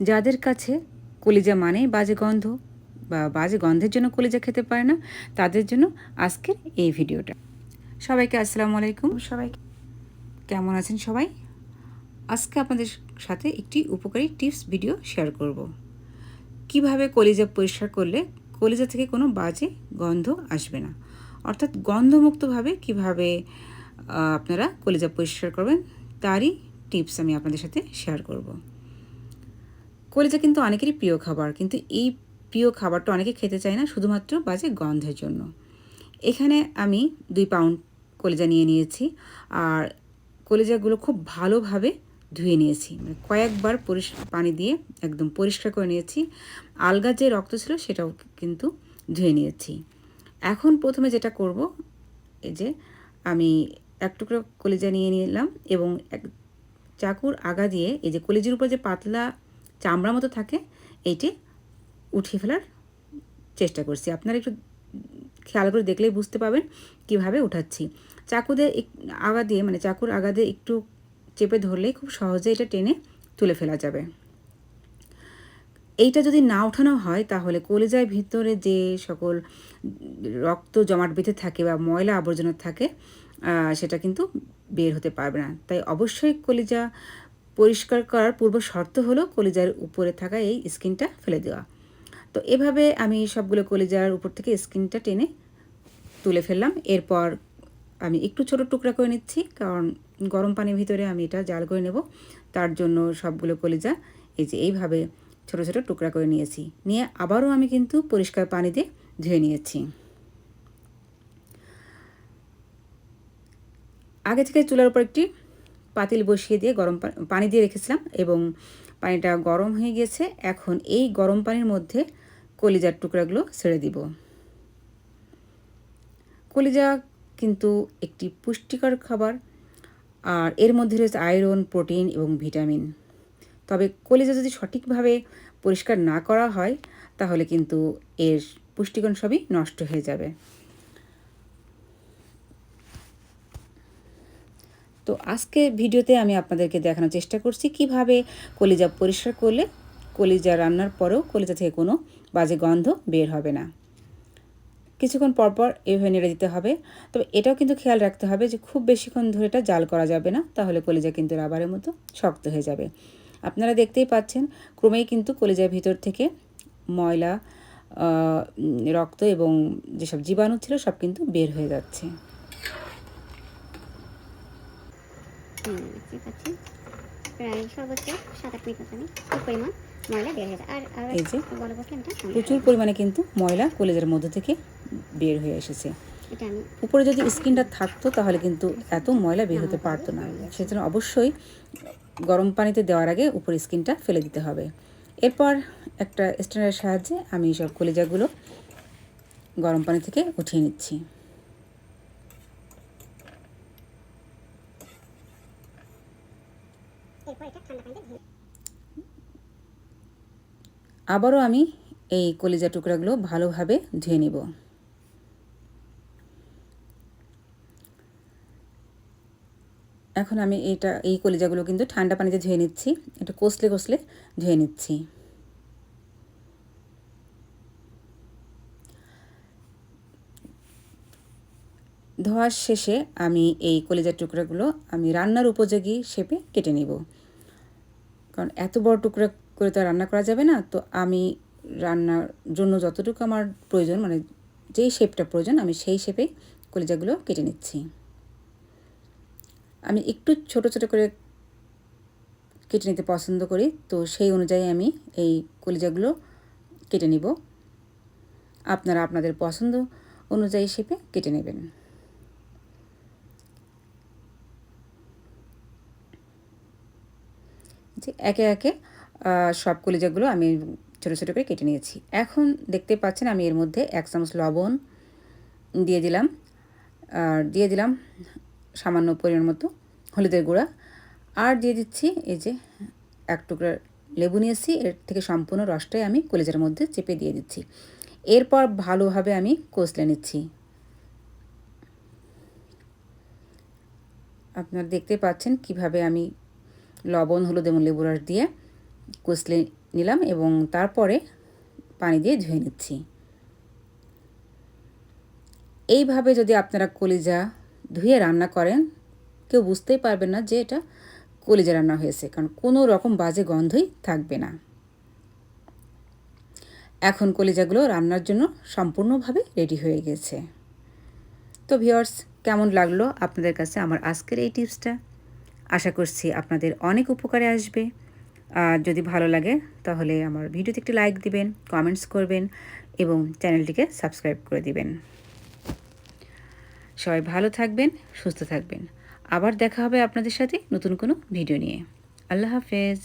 যাদের কাছে কলিজা মানে বাজে গন্ধ বা বাজে গন্ধের জন্য কলিজা খেতে পারে না তাদের জন্য আজকের এই ভিডিওটা। সবাইকে আসসালামু আলাইকুম। সবাই কেমন আছেন সবাই? আজকে আপনাদের সাথে একটি উপকারী টিপস ভিডিও শেয়ার করব। কীভাবে কলিজা পরিষ্কার করলে কলিজা থেকে কোনো বাজে গন্ধ আসবে না? অর্থাৎ গন্ধমুক্তভাবে কীভাবে আপনারা কলিজা পরিষ্কার করবেন তারই টিপস আমি আপনাদের সাথে শেয়ার করব। কলিজা কিন্তু অনেকেরই প্রিয় খাবার, কিন্তু এই প্রিয় খাবারটা অনেকে খেতে চায় না শুধুমাত্র বাজে গন্ধের জন্য। এখানে আমি দুই পাউন্ড কলিজা নিয়ে নিয়েছি আর কলিজাগুলো খুব ভালোভাবে ধুয়ে নিয়েছি। মানে কয়েকবার পরিষ পানি দিয়ে একদম পরিষ্কার করে নিয়েছি। আলগা যে রক্ত ছিল সেটাও কিন্তু ধুয়ে নিয়েছি। এখন প্রথমে যেটা করব, এই যে আমি এক টুকরো কলিজা নিয়ে নিলাম এবং এক চাকুর আগা দিয়ে এই যে কলিজির উপর যে পাতলা চামড়া মতো থাকে, এইটি উঠিয়ে ফেলার চেষ্টা করছি। আপনারা একটু খেয়াল করে দেখলেই বুঝতে পাবেন কীভাবে উঠাচ্ছি। চাকু দিয়ে এক- আগা দিয়ে মানে চাকুর আগা দিয়ে একটু চেপে ধরলেই খুব সহজে এটা টেনে তুলে ফেলা যাবে। এইটা যদি না ওঠানো হয়, তাহলে কলিজার ভিতরে যে সকল রক্ত জমাট বেঁধে থাকে বা ময়লা আবর্জনা থাকে সেটা কিন্তু বের হতে পারবে না। তাই অবশ্যই কলিজা পরিষ্কার করার পূর্ব শর্ত হলো কলিজার উপরে থাকা এই স্কিনটা ফেলে দেওয়া। তো এভাবে আমি সবগুলো কলিজার উপর থেকে স্কিনটা টেনে তুলে ফেললাম। এরপর আমি একটু ছোট টুকরা করে নিচ্ছি, কারণ গরম পানির ভিতরে আমি এটা জাল করে নেব। তার জন্য সবগুলো কলিজা এই যে এইভাবে ছোট ছোট টুকরা করে নিয়েছি। নিয়ে আবারও আমি কিন্তু পরিষ্কার পানি দিয়ে ধুয়ে নিয়েছি। আগে থেকে চুলার উপর একটি পাতিল বসিয়ে দিয়ে গরম পানি দিয়ে রেখেছিলাম এবং পানিটা গরম হয়ে গেছে এখন এই গরম পানির মধ্যে কলিজার টুকরাগুলো ছেড়ে দিব। কলিজা কিন্তু একটি পুষ্টিকর খাবার আর এর মধ্যে রয়েছে আয়রন, প্রোটিন এবং ভিটামিন। তবে কলিজা যদি সঠিকভাবে পরিষ্কার না করা হয়, তাহলে কিন্তু এর পুষ্টিগুণ সবই নষ্ট হয়ে যাবে। তো আজকে ভিডিওতে আমি আপনাদেরকে দেখানোর চেষ্টা করছি কীভাবে কলিজা পরিষ্কার করলে কলিজা রান্নার পরেও কলিজা থেকে কোনো বাজে গন্ধ বের হবে না। কিছুক্ষণ পরপর এভাবে নেড়ে দিতে হবে। তবে এটাও কিন্তু খেয়াল রাখতে হবে যে খুব বেশিক্ষণ ধরে এটা জাল করা যাবে না, তাহলে কলিজা কিন্তু রাবারের মতো শক্ত হয়ে যাবে। আপনারা দেখতেই পাচ্ছেন, ক্রমেই কিন্তু কলিজার ভিতর থেকে ময়লা রক্ত এবং যেসব জীবাণু ছিল সব কিন্তু বের হয়ে যাচ্ছে। দেখতে পাচ্ছেন প্রায় সর্বোচ্চ সাত আট মিনিট মতনই খুব পরিমাণ ময়লা বের হয়ে যায় আর আর এই যে প্রচুর পরিমাণে কিন্তু ময়লা কলেজের মধ্যে থেকে বের হয়ে এসেছে। উপরে যদি স্কিনটা থাকতো তাহলে কিন্তু এত ময়লা বের হতে পারতো না। সেজন্য অবশ্যই গরম পানিতে দেওয়ার আগে উপরে স্কিনটা ফেলে দিতে হবে। এরপর একটা স্ট্যান্ডের সাহায্যে আমি সব কলিজাগুলো গরম পানি থেকে উঠিয়ে নিচ্ছি এরপর এটা ঠান্ডা পানিতে ধুয়ে আবারও আমি এই কলিজা টুকরাগুলো ভালোভাবে ধুয়ে নিব। এখন আমি এটা, এই কলিজাগুলো কিন্তু ঠান্ডা পানিতে ধুয়ে নিচ্ছি এটা কষলে কষলে ধুয়ে নিচ্ছি। ধোয়ার শেষে আমি এই কলিজার টুকরাগুলো আমি রান্নার উপযোগী শেপে কেটে নিব। কারণ এত বড় টুকরা করে তো রান্না করা যাবে না, তো আমি রান্নার জন্য যতটুকু আমার প্রয়োজন মানে যেই শেপটা প্রয়োজন, আমি সেই শেপে কলিজাগুলো কেটে নিচ্ছি। আমি একটু ছোট ছোট করে কেটে নিতে পছন্দ করি, তো সেই অনুযায়ী আমি এই কলিজাগুলো কেটে নিব। আপনারা আপনাদের পছন্দ অনুযায়ী শেপে কেটে নেবেন। যে একে একে সব কলিজাগুলো আমি ছোটো ছোটো করে কেটে নিয়েছি। এখন দেখতে পাচ্ছেন আমি এর মধ্যে এক চামচ লবণ দিয়ে দিলাম। আর দিয়ে দিলাম সামান্য পরিমাণ মতো হলুদের গুঁড়া। আর দিয়ে দিচ্ছি এই যে এক টুকরা লেবু নিয়েছি, এর থেকে সম্পূর্ণ রসটাই আমি কলিজার মধ্যে চেপে দিয়ে দিচ্ছি। এরপর ভালোভাবে আমি কষলে নিচ্ছি। আপনারা দেখতে পাচ্ছেন কীভাবে আমি লবণ, হলুদ এবং লেবু রস দিয়ে কষলে নিলাম এবং তারপরে পানি দিয়ে ধুয়ে নিচ্ছি। এইভাবে যদি আপনারা কলিজা ধুয়ে রান্না করেন, কেউ বুঝতেই পারবেন না যে এটা কলিজা রান্না হয়েছে, কারণ কোনো রকম বাজে গন্ধই থাকবে না। এখন কলিজাগুলো রান্নার জন্য সম্পূর্ণভাবে রেডি হয়ে গেছে। তো ভিওর্স কেমন লাগল আপনাদের কাছে আমার আজকের এই টিপসটা? আশা করছি আপনাদের অনেক উপকারে আসবে। আর যদি ভালো লাগে, তাহলে আমার ভিডিওতে একটি লাইক দিবেন কমেন্টস করবেন এবং চ্যানেলটিকে সাবস্ক্রাইব করে দিবেন। সবাই ভালো থাকবেন, সুস্থ থাকবেন। আবার দেখা হবে আপনাদের সাথে নতুন কোনো ভিডিও নিয়ে। আল্লাহ হাফেজ।